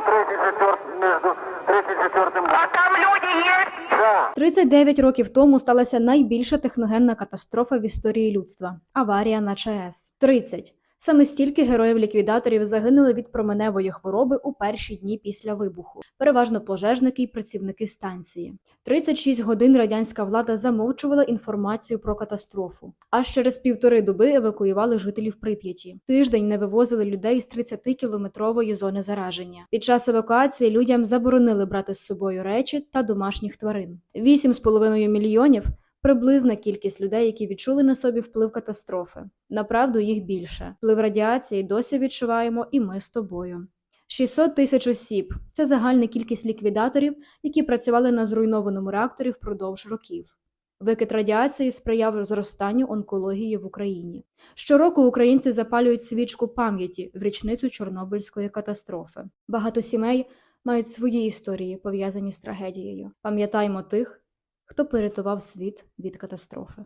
Третій, третій, четвертий, між там люди є? Да. 39 років тому сталася найбільша техногенна катастрофа в історії людства аварія на ЧАЕС. 30. Саме стільки героїв-ліквідаторів загинули від променевої хвороби у перші дні після вибуху, переважно пожежники і працівники станції. 36 годин радянська влада замовчувала інформацію про катастрофу. Аж через півтори доби евакуювали жителів Прип'яті. Тиждень не вивозили людей з 30-кілометрової зони зараження. Під час евакуації людям заборонили брати з собою речі та домашніх тварин. 8,5 мільйонів приблизна кількість людей, які відчули на собі вплив катастрофи. Направду їх більше. Вплив радіації досі відчуваємо і ми з тобою. 600 тисяч осіб це загальна кількість ліквідаторів, які працювали на зруйнованому реакторі впродовж років. Викид радіації сприяв зростанню онкології в Україні. Щороку українці запалюють свічку пам'яті в річницю Чорнобильської катастрофи. Багато сімей мають свої історії, пов'язані з трагедією. Пам'ятаємо тих, хто порятував світ від катастрофи.